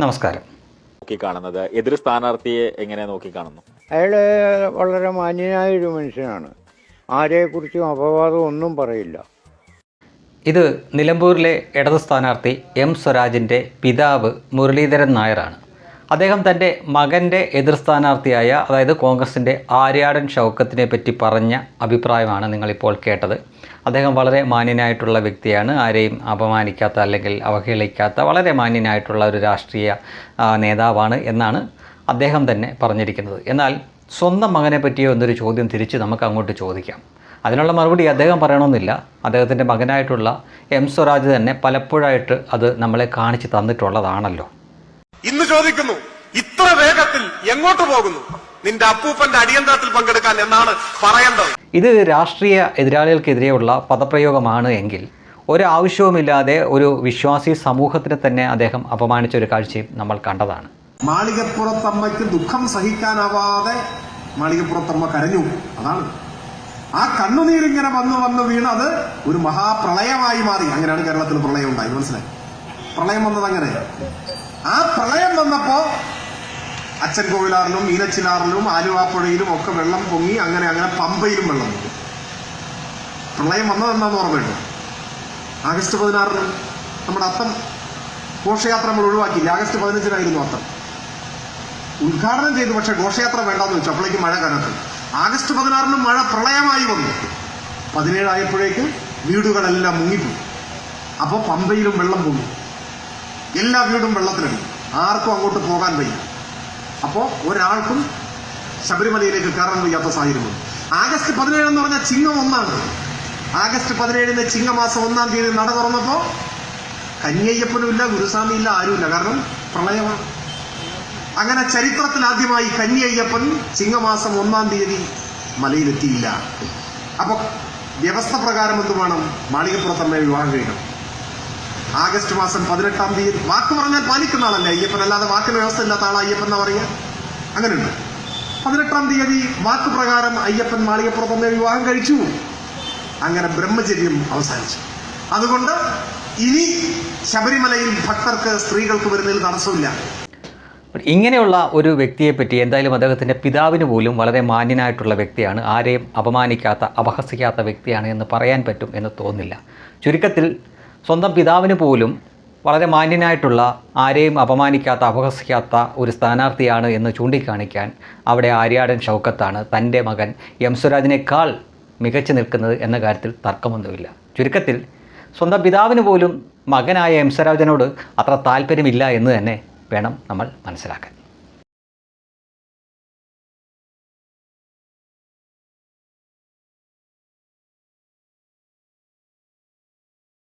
നമസ്കാരം. നോക്കിക്കാണുന്നത്. എതിർ സ്ഥാനാർത്ഥിയെ എങ്ങനെ നോക്കിക്കാണുന്നു? അയാൾ വളരെ മാന്യനായ ഒരു മനുഷ്യനാണ്. ആരെക്കുറിച്ചും അപവാദം ഒന്നും പറയില്ല. ഇത് നിലമ്പൂരിലെ ഇടത് സ്ഥാനാർത്ഥി എം സ്വരാജിന്റെ പിതാവ് മുരളീധരൻ നായരാണ്. അദ്ദേഹം തന്റെ മകന്റെ എതിർ സ്ഥാനാർത്ഥിയായ അതായത് കോൺഗ്രസിന്റെ ആര്യാടൻ ഷൗക്കത്തിനെ പറ്റി പറഞ്ഞ അഭിപ്രായമാണ് നിങ്ങളിപ്പോൾ കേട്ടത്. അദ്ദേഹം വളരെ മാന്യനായിട്ടുള്ള വ്യക്തിയാണ്. ആരെയും അപമാനിക്കാത്ത അല്ലെങ്കിൽ അവഹേളിക്കാത്ത വളരെ മാന്യനായിട്ടുള്ള ഒരു രാഷ്ട്രീയ നേതാവാണ് എന്നാണ് അദ്ദേഹം തന്നെ പറഞ്ഞിരിക്കുന്നത്. എന്നാൽ സ്വന്തം മകനെ പറ്റിയോ എന്നൊരു ചോദ്യം തിരിച്ച് നമുക്ക് അങ്ങോട്ട് ചോദിക്കാം. അതിനുള്ള മറുപടി അദ്ദേഹം പറയണമെന്നില്ല. അദ്ദേഹത്തിന്റെ മകനായിട്ടുള്ള എം സ്വരാജ് തന്നെ പലപ്പോഴായിട്ട് അത് നമ്മളെ കാണിച്ച് തന്നിട്ടുള്ളതാണല്ലോ. ഇന്ന് ചോദിക്കുന്നു ഇത്ര വേഗത്തിൽ എങ്ങോട്ട് പോകുന്നു? നിന്റെ അപ്പൂപ്പന്റെ അടിയന്തരത്തിൽ പങ്കെടുക്കാൻ എന്നാണ് പറയേണ്ടത്? ഇത് രാഷ്ട്രീയ എതിരാളികൾക്കെതിരെയുള്ള പദപ്രയോഗമാണ് എങ്കിൽ ഒരാവശ്യവുമില്ലാതെ ഒരു വിശ്വാസി സമൂഹത്തിനെ തന്നെ അദ്ദേഹം അപമാനിച്ച ഒരു കാഴ്ചയും നമ്മൾ കണ്ടതാണ്. മാളികപ്പുറത്തമ്മയ്ക്ക് ദുഃഖം സഹിക്കാനാവാതെ മാളികപ്പുറത്തമ്മ കരഞ്ഞു. അതാണ്. ആ കണ്ണുനീരിങ്ങനെ വന്ന് വന്ന് വീണ് അത് ഒരു മഹാപ്രളയമായി മാറി. അങ്ങനെയാണ് കേരളത്തിൽ പ്രളയം ഉണ്ടായി മനസ്സിലായി? പ്രളയം വന്നത് അങ്ങനെ. ആ പ്രളയം വന്നപ്പോ അച്ഛൻ കോവിലാറിലും മീനച്ചിലാറിലും ആലുവാപ്പുഴയിലും ഒക്കെ വെള്ളം പൊങ്ങി അങ്ങനെ അങ്ങനെ പമ്പയിലും വെള്ളം പൊങ്ങി. പ്രളയം വന്നതെന്താന്ന് ഓർമ്മയുണ്ട് ആഗസ്റ്റ് പതിനാറിന് നമ്മുടെ അത്തം ഘോഷയാത്ര നമ്മൾ ഒഴിവാക്കിയില്ല? ആഗസ്റ്റ് പതിനഞ്ചിനായിരുന്നു അത്തം. ഉദ്ഘാടനം ചെയ്തു പക്ഷെ ഘോഷയാത്ര വേണ്ടെന്ന് വെച്ചു. അപ്പോഴേക്ക് മഴ കനത്തു. ആഗസ്റ്റ് പതിനാറിന് മഴ പ്രളയമായി വന്നു. പതിനേഴായപ്പോഴേക്ക് വീടുകളെല്ലാം മുങ്ങിപ്പോയി. അപ്പോൾ പമ്പയിലും വെള്ളം പൊങ്ങി. എല്ലാ വീടും വെള്ളത്തിലടി. ആർക്കും അങ്ങോട്ട് പോകാൻ വയ്യ. അപ്പോൾ ഒരാൾക്കും ശബരിമലയിലേക്ക് കയറാൻ വയ്യാത്ത സാഹചര്യം ആഗസ്റ്റ് പതിനേഴ് എന്ന് പറഞ്ഞാൽ ചിങ്ങം ഒന്നാണ്. ആഗസ്റ്റ് പതിനേഴിന് ചിങ്ങമാസം ഒന്നാം തീയതി നട തുറന്നപ്പോൾ കന്യയ്യപ്പനും ഇല്ല ഗുരുസ്വാമി ഇല്ല ആരുമില്ല. കാരണം പ്രളയമാണ്. അങ്ങനെ ചരിത്രത്തിൽ ആദ്യമായി കന്യയ്യപ്പൻ ചിങ്ങമാസം ഒന്നാം തീയതി മലയിലെത്തിയില്ല. അപ്പൊ വ്യവസ്ഥ പ്രകാരം എന്ത് വേണം? മാളികപ്പുറത്തമ്മയെ വിവാഹം കഴിക്കണം. ആഗസ്റ്റ് മാസം പതിനെട്ടാം തീയതി. വാക്ക് പറഞ്ഞാൽ പാലിക്കുന്ന ആളല്ലേ? അയ്യപ്പൻ അല്ലാതെ വാക്കിന് വ്യവസ്ഥ ഇല്ലാത്ത ആളാ അയ്യപ്പൻ എന്നാ പറയുക അങ്ങനെയുണ്ട്. പതിനെട്ടാം തീയതി വാക്ക് പ്രകാരം അയ്യപ്പൻ മാളികപ്പുറത്തമ്മയെ വിവാഹം കഴിച്ചു. അങ്ങനെ ബ്രഹ്മചര്യം അവസാനിച്ചു. അതുകൊണ്ട് ഇനി ശബരിമലയിൽ ഭക്തർക്ക് സ്ത്രീകൾക്ക് വരുന്നതിൽ തടസ്സമില്ല. ഇങ്ങനെയുള്ള ഒരു വ്യക്തിയെ പറ്റി എന്തായാലും അദ്ദേഹത്തിന്റെ പിതാവിന് പോലും വളരെ മാന്യനായിട്ടുള്ള വ്യക്തിയാണ്. ആരെയും അപമാനിക്കാത്ത അപഹസിക്കാത്ത വ്യക്തിയാണ് എന്ന് പറയാൻ പറ്റും എന്ന് തോന്നില്ല ചുരുക്കത്തിൽ സ്വന്തം പിതാവിന് പോലും വളരെ മാന്യനായിട്ടുള്ള ആരെയും അപമാനിക്കാത്ത അപഹസിക്കാത്ത ഒരു സ്ഥാനാർത്ഥിയാണ് എന്ന് ചൂണ്ടിക്കാണിക്കാൻ അവിടെ ആര്യാടൻ ഷൗക്കത്താണ് തന്റെ മകൻ എം സ്വരാജിനേക്കാൾ മികച്ചു നിൽക്കുന്നത് എന്ന കാര്യത്തിൽ തർക്കമൊന്നുമില്ല. ചുരുക്കത്തിൽ സ്വന്തം പിതാവിന് പോലും മകനായ എം സ്വരാജനോട് അത്ര താല്പര്യമില്ല എന്ന് തന്നെ വേണം നമ്മൾ മനസ്സിലാക്കാൻ.